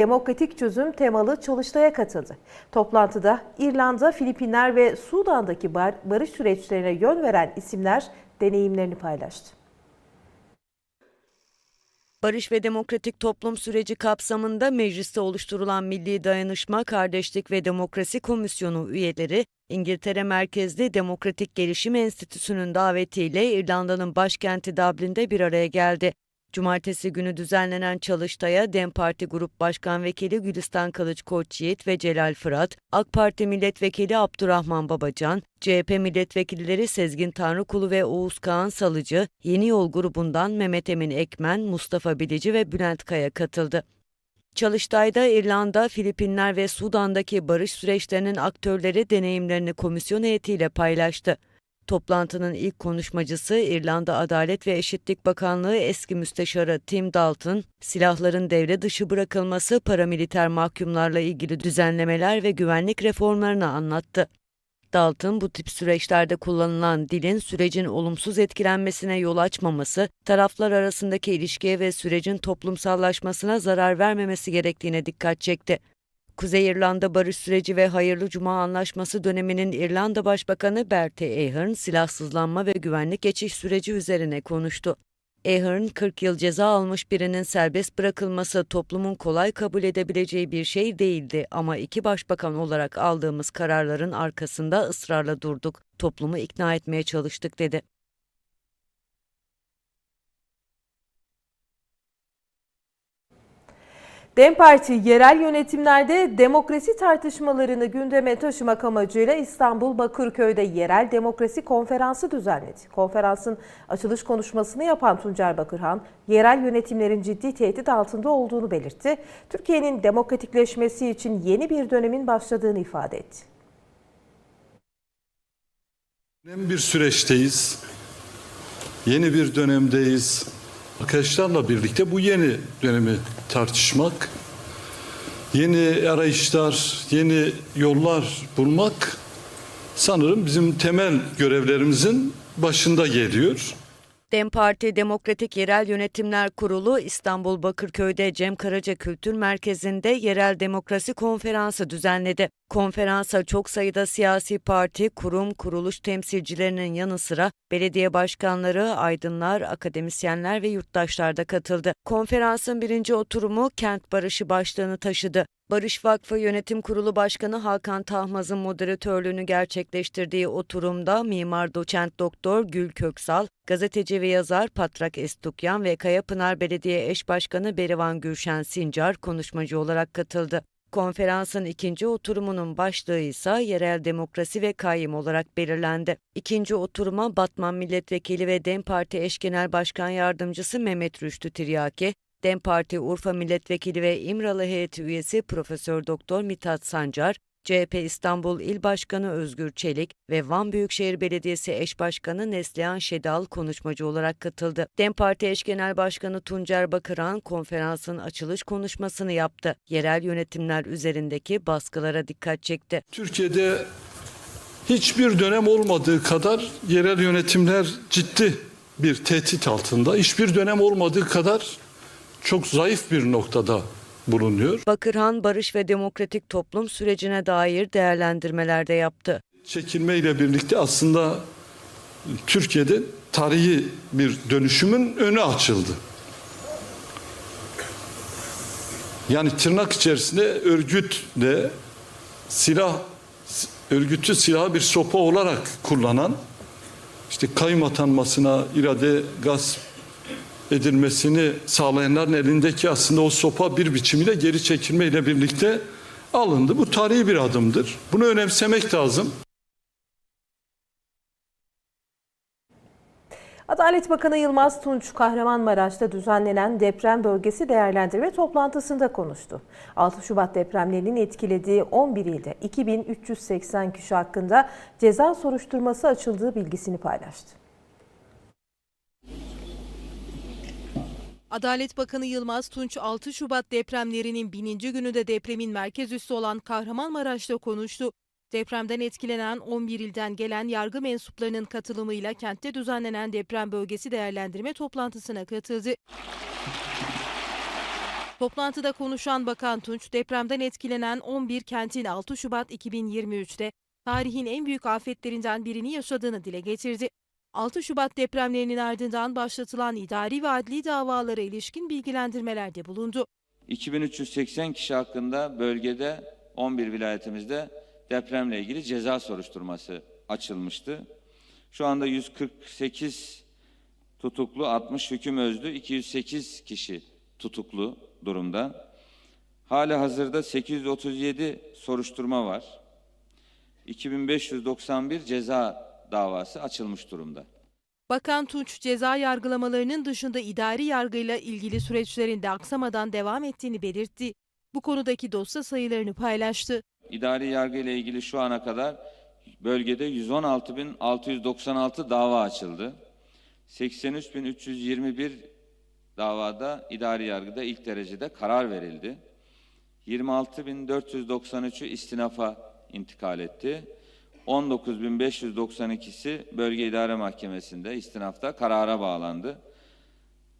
Demokratik çözüm temalı çalıştaya katıldı. Toplantıda İrlanda, Filipinler ve Sudan'daki bar- barış süreçlerine yön veren isimler deneyimlerini paylaştı. Barış ve Demokratik Toplum süreci kapsamında mecliste oluşturulan Milli Dayanışma, Kardeşlik ve Demokrasi Komisyonu üyeleri, İngiltere merkezli Demokratik Gelişim Enstitüsü'nün davetiyle İrlanda'nın başkenti Dublin'de bir araya geldi. Cumartesi günü düzenlenen çalıştaya DEM Parti Grup Başkan Vekili Gülistan Kılıç Koçyiğit ve Celal Fırat, AK Parti Milletvekili Abdurrahman Babacan, CHP milletvekilleri Sezgin Tanrıkulu ve Oğuz Kağan Salıcı, Yeni Yol grubundan Mehmet Emin Ekmen, Mustafa Bilici ve Bülent Kaya katıldı. Çalıştay'da İrlanda, Filipinler ve Sudan'daki barış süreçlerinin aktörleri deneyimlerini komisyon heyetiyle paylaştı. Toplantının ilk konuşmacısı İrlanda Adalet ve Eşitlik Bakanlığı eski müsteşarı Tim Dalton, silahların devre dışı bırakılması, paramiliter mahkumlarla ilgili düzenlemeler ve güvenlik reformlarını anlattı. Dalton bu tip süreçlerde kullanılan dilin sürecin olumsuz etkilenmesine yol açmaması, taraflar arasındaki ilişkiye ve sürecin toplumsallaşmasına zarar vermemesi gerektiğine dikkat çekti. Kuzey İrlanda barış süreci ve Hayırlı Cuma Anlaşması döneminin İrlanda Başbakanı Bertie Ahern silahsızlanma ve güvenlik geçiş süreci üzerine konuştu. Ahern, 40 yıl ceza almış birinin serbest bırakılması toplumun kolay kabul edebileceği bir şey değildi ama iki başbakan olarak aldığımız kararların arkasında ısrarla durduk, toplumu ikna etmeye çalıştık dedi. DEM Parti yerel yönetimlerde demokrasi tartışmalarını gündeme taşımak amacıyla İstanbul Bakırköy'de yerel demokrasi konferansı düzenledi. Konferansın açılış konuşmasını yapan Tuncer Bakırhan, yerel yönetimlerin ciddi tehdit altında olduğunu belirtti. Türkiye'nin demokratikleşmesi için yeni bir dönemin başladığını ifade etti. Önemli bir süreçteyiz. Yeni bir dönemdeyiz. Arkadaşlarla birlikte bu yeni dönemi tartışmak, yeni arayışlar, yeni yollar bulmak sanırım bizim temel görevlerimizin başında geliyor. DEM Parti Demokratik Yerel Yönetimler Kurulu İstanbul Bakırköy'de Cem Karaca Kültür Merkezi'nde yerel demokrasi konferansı düzenledi. Konferansa çok sayıda siyasi parti, kurum, kuruluş temsilcilerinin yanı sıra belediye başkanları, aydınlar, akademisyenler ve yurttaşlar da katıldı. Konferansın birinci oturumu kent barışı başlığını taşıdı. Barış Vakfı Yönetim Kurulu Başkanı Hakan Tahmaz'ın moderatörlüğünü gerçekleştirdiği oturumda mimar doçent doktor Gül Köksal, gazeteci ve yazar Patrak Estukyan ve Kayapınar Belediye Eş Başkanı Berivan Gülşen Sincar konuşmacı olarak katıldı. Konferansın ikinci oturumunun başlığı ise yerel demokrasi ve kayyum olarak belirlendi. İkinci oturuma Batman Milletvekili ve DEM Parti Eş Genel Başkan Yardımcısı Mehmet Rüştü Tiryaki, DEM Parti Urfa Milletvekili ve İmralı Heyeti üyesi Profesör Doktor Mithat Sancar, CHP İstanbul İl Başkanı Özgür Çelik ve Van Büyükşehir Belediyesi Eş Başkanı Neslihan Şedal konuşmacı olarak katıldı. DEM Parti Eş Genel Başkanı Tuncer Bakıran konferansın açılış konuşmasını yaptı. Yerel yönetimler üzerindeki baskılara dikkat çekti. Türkiye'de hiçbir dönem olmadığı kadar yerel yönetimler ciddi bir tehdit altında. Hiçbir dönem olmadığı kadar çok zayıf bir noktada bulunuyor. Bakırhan barış ve demokratik toplum sürecine dair değerlendirmeler de yaptı. Çekilmeyle birlikte aslında Türkiye'de tarihi bir dönüşümün önü açıldı. Yani tırnak içerisinde örgütle silah örgütü silahı bir sopa olarak kullanan işte kayyum atanmasına irade gasp edilmesini sağlayanların elindeki aslında o sopa bir biçimiyle geri çekilmeyle birlikte alındı. Bu tarihi bir adımdır. Bunu önemsemek lazım. Adalet Bakanı Yılmaz Tunç Kahramanmaraş'ta düzenlenen deprem bölgesi değerlendirme toplantısında konuştu. 6 Şubat depremlerinin etkilediği 11 ilde 2380 kişi hakkında ceza soruşturması açıldığı bilgisini paylaştı. Adalet Bakanı Yılmaz Tunç 6 Şubat depremlerinin bininci gününde depremin merkez üssü olan Kahramanmaraş'ta konuştu. Depremden etkilenen 11 ilden gelen yargı mensuplarının katılımıyla kentte düzenlenen deprem bölgesi değerlendirme toplantısına katıldı. Toplantıda konuşan Bakan Tunç, depremden etkilenen 11 kentin 6 Şubat 2023'te tarihin en büyük afetlerinden birini yaşadığını dile getirdi. 6 Şubat depremlerinin ardından başlatılan idari ve adli davalara ilişkin bilgilendirmelerde bulundu. 2380 kişi hakkında bölgede 11 vilayetimizde depremle ilgili ceza soruşturması açılmıştı. Şu anda 148 tutuklu, 60 hüküm özlü, 208 kişi tutuklu durumda. Hala hazırda 837 soruşturma var. 2591 ceza davası açılmış durumda. Bakan Tunç, ceza yargılamalarının dışında idari yargıyla ilgili süreçlerin de aksamadan devam ettiğini belirtti. Bu konudaki dosya sayılarını paylaştı. İdari yargı ile ilgili şu ana kadar bölgede 116.696 dava açıldı. 83.321 davada idari yargıda ilk derecede karar verildi. 26.493'ü istinafa intikal etti. 19.592'si bölge idare mahkemesinde istinafta karara bağlandı.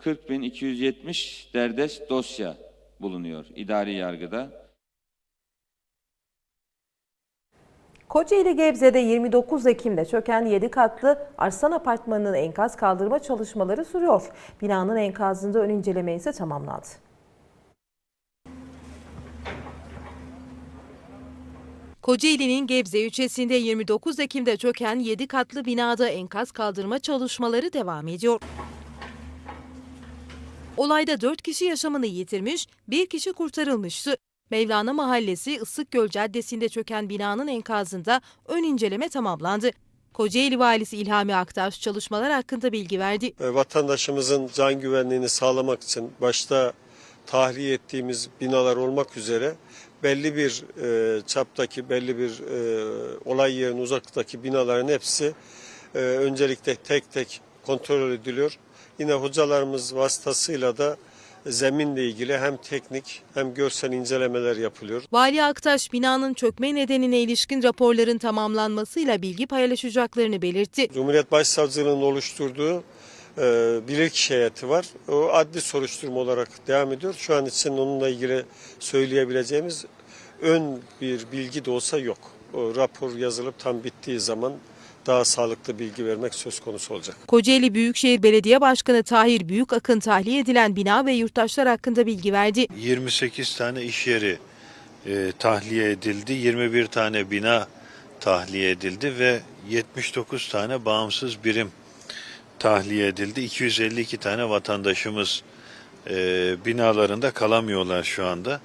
40.270 derdest dosya bulunuyor idari yargıda. Kocaeli Gebze'de 29 Ekim'de çöken 7 katlı Arslan Apartmanı'nın enkaz kaldırma çalışmaları sürüyor. Binanın enkazında ön inceleme ise tamamlandı. Kocaeli'nin Gebze ilçesinde 29 Ekim'de çöken 7 katlı binada enkaz kaldırma çalışmaları devam ediyor. Olayda 4 kişi yaşamını yitirmiş, 1 kişi kurtarılmıştı. Mevlana Mahallesi Isıkgöl Caddesi'nde çöken binanın enkazında ön inceleme tamamlandı. Kocaeli Valisi İlhami Aktaş çalışmalar hakkında bilgi verdi. Vatandaşımızın can güvenliğini sağlamak için başta tahliye ettiğimiz binalar olmak üzere belli bir e, çaptaki belli bir e, olay yerine uzaktaki binaların hepsi e, öncelikle tek tek kontrol ediliyor. Yine hocalarımız vasıtasıyla da zeminle ilgili hem teknik hem görsel incelemeler yapılıyor. Vali Aktaş binanın çökme nedenine ilişkin raporların tamamlanmasıyla bilgi paylaşacaklarını belirtti. Cumhuriyet Başsavcılığı'nın oluşturduğu e, bilirkişi heyeti var. O adli soruşturma olarak devam ediyor. Şu an için onunla ilgili söyleyebileceğimiz ön bir bilgi de olsa yok. O rapor yazılıp tam bittiği zaman daha sağlıklı bilgi vermek söz konusu olacak. Kocaeli Büyükşehir Belediye Başkanı Tahir Büyükakın tahliye edilen bina ve yurttaşlar hakkında bilgi verdi. 28 tane iş yeri e, tahliye edildi, 21 tane bina tahliye edildi ve 79 tane bağımsız birim tahliye edildi. 252 tane vatandaşımız e, binalarında kalamıyorlar şu anda.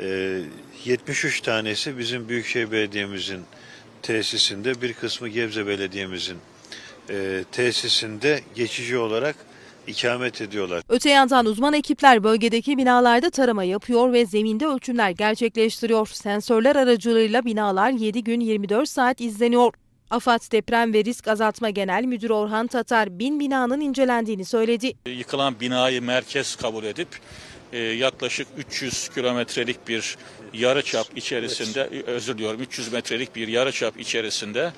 E, 73 tanesi bizim Büyükşehir Belediye'mizin tesisinde, bir kısmı Gebze Belediye'mizin e, tesisinde geçici olarak ikamet ediyorlar. Öte yandan uzman ekipler bölgedeki binalarda tarama yapıyor ve zeminde ölçümler gerçekleştiriyor. Sensörler aracılığıyla binalar 7 gün 24 saat izleniyor. AFAD Deprem ve Risk Azaltma Genel Müdürü Orhan Tatar bin binanın incelendiğini söyledi. yıkılan binayı merkez kabul edip e, yaklaşık 300 kilometrelik bir yarıçap içerisinde özür diliyorum 300 metrelik bir yarıçap içerisinde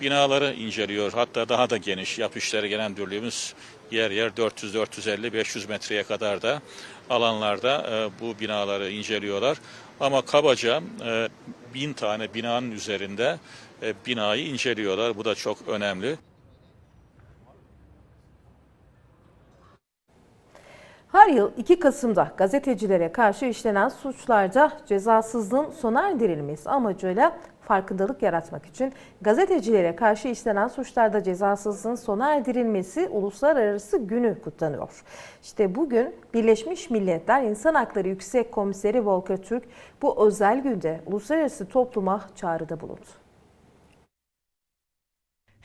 binaları inceliyor. Hatta daha da geniş yap işleri genel müdürlüğümüz yer yer 400 450 500 metreye kadar da alanlarda e, bu binaları inceliyorlar. Ama kabaca e, bin tane binanın üzerinde e, binayı inceliyorlar. Bu da çok önemli. Her yıl 2 Kasım'da gazetecilere karşı işlenen suçlarda cezasızlığın sona erdirilmesi amacıyla farkındalık yaratmak için gazetecilere karşı işlenen suçlarda cezasızlığın sona erdirilmesi uluslararası günü kutlanıyor. İşte bugün Birleşmiş Milletler İnsan Hakları Yüksek Komiseri Volker Türk bu özel günde uluslararası topluma çağrıda bulundu.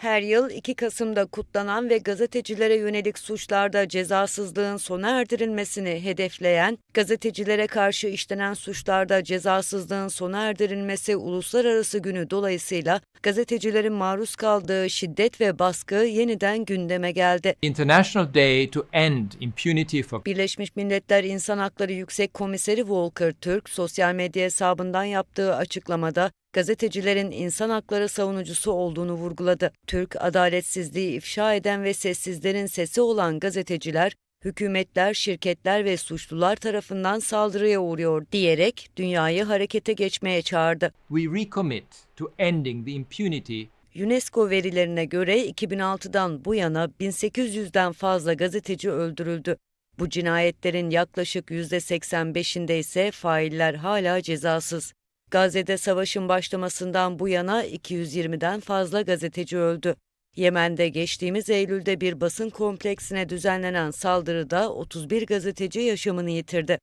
Her yıl 2 Kasım'da kutlanan ve gazetecilere yönelik suçlarda cezasızlığın sona erdirilmesini hedefleyen, gazetecilere karşı işlenen suçlarda cezasızlığın sona erdirilmesi uluslararası günü dolayısıyla gazetecilerin maruz kaldığı şiddet ve baskı yeniden gündeme geldi. International Day to End Impunity for Birleşmiş Milletler İnsan Hakları Yüksek Komiseri Volker Türk sosyal medya hesabından yaptığı açıklamada gazetecilerin insan hakları savunucusu olduğunu vurguladı. Türk, adaletsizliği ifşa eden ve sessizlerin sesi olan gazeteciler Hükümetler, şirketler ve suçlular tarafından saldırıya uğruyor diyerek dünyayı harekete geçmeye çağırdı. We recommit to ending the impunity UNESCO verilerine göre 2006'dan bu yana 1800'den fazla gazeteci öldürüldü. Bu cinayetlerin yaklaşık %85'inde ise failler hala cezasız. Gazze'de savaşın başlamasından bu yana 220'den fazla gazeteci öldü. Yemen'de geçtiğimiz Eylül'de bir basın kompleksine düzenlenen saldırıda 31 gazeteci yaşamını yitirdi.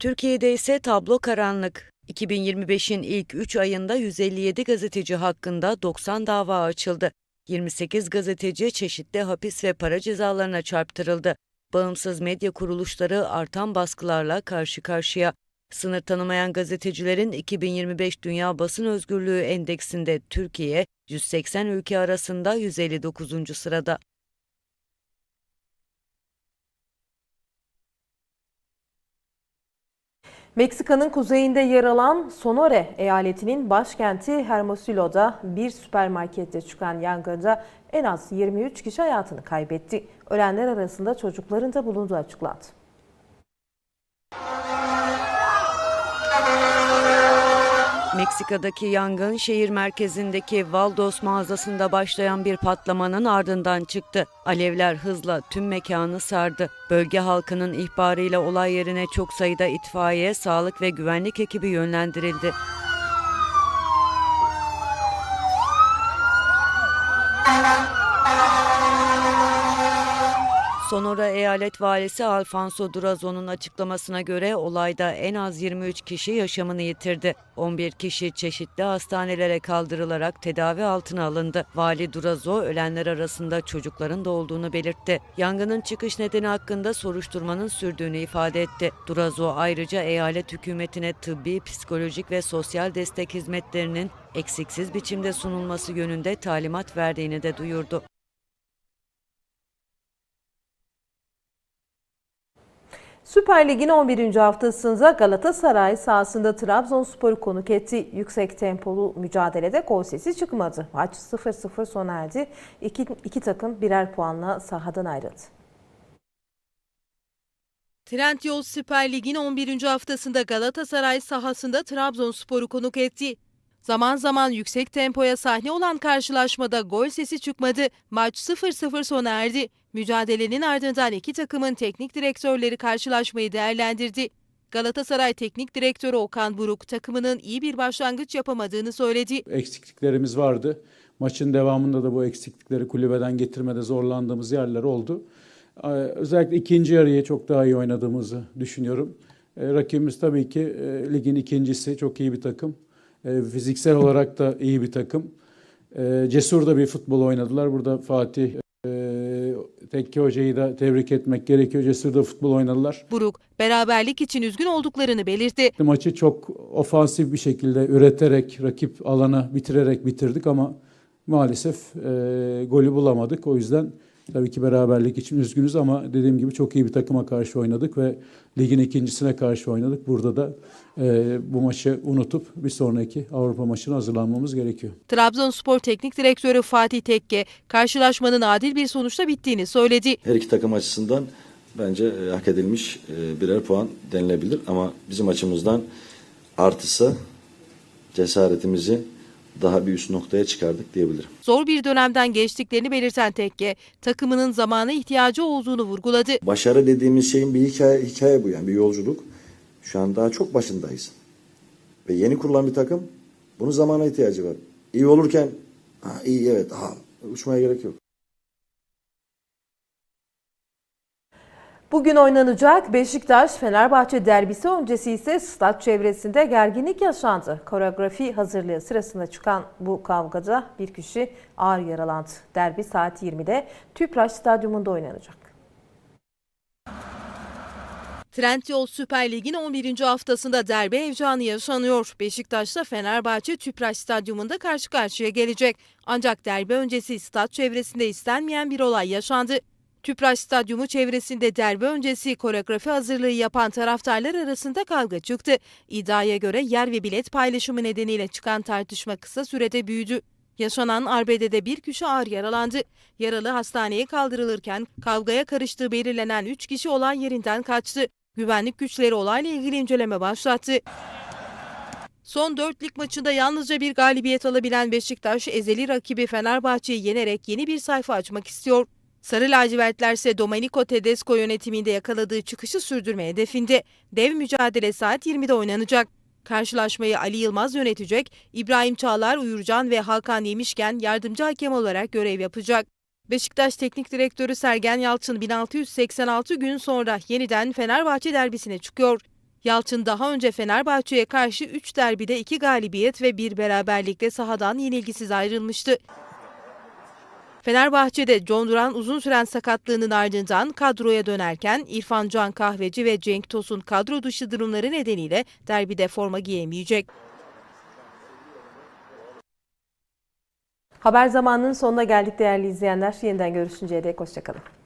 Türkiye'de ise tablo karanlık. 2025'in ilk 3 ayında 157 gazeteci hakkında 90 dava açıldı. 28 gazeteci çeşitli hapis ve para cezalarına çarptırıldı. Bağımsız medya kuruluşları artan baskılarla karşı karşıya. Sınır tanımayan gazetecilerin 2025 Dünya Basın Özgürlüğü Endeksinde Türkiye 180 ülke arasında 159. sırada. Meksika'nın kuzeyinde yer alan Sonora eyaletinin başkenti Hermosillo'da bir süpermarkette çıkan yangında en az 23 kişi hayatını kaybetti. Ölenler arasında çocukların da bulunduğu açıklandı. Meksika'daki yangın şehir merkezindeki Valdos mağazasında başlayan bir patlamanın ardından çıktı. Alevler hızla tüm mekanı sardı. Bölge halkının ihbarıyla olay yerine çok sayıda itfaiye, sağlık ve güvenlik ekibi yönlendirildi. Sonora Eyalet Valisi Alfonso Durazo'nun açıklamasına göre olayda en az 23 kişi yaşamını yitirdi. 11 kişi çeşitli hastanelere kaldırılarak tedavi altına alındı. Vali Durazo ölenler arasında çocukların da olduğunu belirtti. Yangının çıkış nedeni hakkında soruşturmanın sürdüğünü ifade etti. Durazo ayrıca eyalet hükümetine tıbbi, psikolojik ve sosyal destek hizmetlerinin eksiksiz biçimde sunulması yönünde talimat verdiğini de duyurdu. Süper Lig'in 11. haftasında Galatasaray sahasında Trabzonspor'u konuk etti. Yüksek tempolu mücadelede gol sesi çıkmadı. Maç 0-0 sona erdi. İki, iki takım birer puanla sahadan ayrıldı. Trendyol Süper Lig'in 11. haftasında Galatasaray sahasında Trabzonspor'u konuk etti. Zaman zaman yüksek tempoya sahne olan karşılaşmada gol sesi çıkmadı. Maç 0-0 sona erdi. Mücadelenin ardından iki takımın teknik direktörleri karşılaşmayı değerlendirdi. Galatasaray Teknik Direktörü Okan Buruk takımının iyi bir başlangıç yapamadığını söyledi. eksikliklerimiz vardı. Maçın devamında da bu eksiklikleri kulübeden getirmede zorlandığımız yerler oldu. Ee, Özellikle ikinci yarıyı çok daha iyi oynadığımızı düşünüyorum. Ee, Rakibimiz tabii ki e, ligin ikincisi, çok iyi bir takım. Ee, Fiziksel olarak da iyi bir takım. Cesur da bir futbol oynadılar. Burada Fatih e, Tekke Hoca'yı da tebrik etmek gerekiyor. Cesur da futbol oynadılar. Buruk beraberlik için üzgün olduklarını belirtti. Maçı çok ofansif bir şekilde üreterek, rakip alana bitirerek bitirdik ama maalesef e, golü bulamadık. O yüzden tabii ki beraberlik için üzgünüz ama dediğim gibi çok iyi bir takıma karşı oynadık ve ligin ikincisine karşı oynadık. Burada da e, bu maçı unutup bir sonraki Avrupa maçına hazırlanmamız gerekiyor. Trabzonspor Teknik Direktörü Fatih Tekke karşılaşmanın adil bir sonuçta bittiğini söyledi. Her iki takım açısından bence e, hak edilmiş e, birer puan denilebilir. Ama bizim açımızdan artısı cesaretimizi daha bir üst noktaya çıkardık diyebilirim. Zor bir dönemden geçtiklerini belirten Tekke, takımının zamana ihtiyacı olduğunu vurguladı. Başarı dediğimiz şeyin bir hikaye, hikaye bu yani bir yolculuk. Şu an daha çok başındayız. Ve yeni kurulan bir takım bunun zamana ihtiyacı var. İyi olurken ha, iyi evet ha, uçmaya gerek yok. Bugün oynanacak Beşiktaş-Fenerbahçe derbisi öncesi ise stat çevresinde gerginlik yaşandı. Koreografi hazırlığı sırasında çıkan bu kavgada bir kişi ağır yaralandı. Derbi saat 20'de Tüpraş Stadyumunda oynanacak. Trendyol Süper Lig'in 11. haftasında derbi heyecanı yaşanıyor. Beşiktaş'ta Fenerbahçe Tüpraş Stadyumunda karşı karşıya gelecek. Ancak derbi öncesi stat çevresinde istenmeyen bir olay yaşandı. Tüpraş Stadyumu çevresinde derbi öncesi koreografi hazırlığı yapan taraftarlar arasında kavga çıktı. İddiaya göre yer ve bilet paylaşımı nedeniyle çıkan tartışma kısa sürede büyüdü. Yaşanan arbedede bir kişi ağır yaralandı. Yaralı hastaneye kaldırılırken kavgaya karıştığı belirlenen 3 kişi olay yerinden kaçtı. Güvenlik güçleri olayla ilgili inceleme başlattı. Son 4 lig maçında yalnızca bir galibiyet alabilen Beşiktaş, ezeli rakibi Fenerbahçe'yi yenerek yeni bir sayfa açmak istiyor. Sarı lacivertler ise Domenico Tedesco yönetiminde yakaladığı çıkışı sürdürme hedefinde. Dev mücadele saat 20'de oynanacak. Karşılaşmayı Ali Yılmaz yönetecek, İbrahim Çağlar, Uyurcan ve Hakan Yemişken yardımcı hakem olarak görev yapacak. Beşiktaş Teknik Direktörü Sergen Yalçın 1686 gün sonra yeniden Fenerbahçe derbisine çıkıyor. Yalçın daha önce Fenerbahçe'ye karşı 3 derbide 2 galibiyet ve 1 beraberlikle sahadan yenilgisiz ayrılmıştı. Fenerbahçe'de John Duran uzun süren sakatlığının ardından kadroya dönerken İrfan Can Kahveci ve Cenk Tosun kadro dışı durumları nedeniyle derbide forma giyemeyecek. Haber zamanının sonuna geldik değerli izleyenler. Yeniden görüşünceye dek hoşçakalın.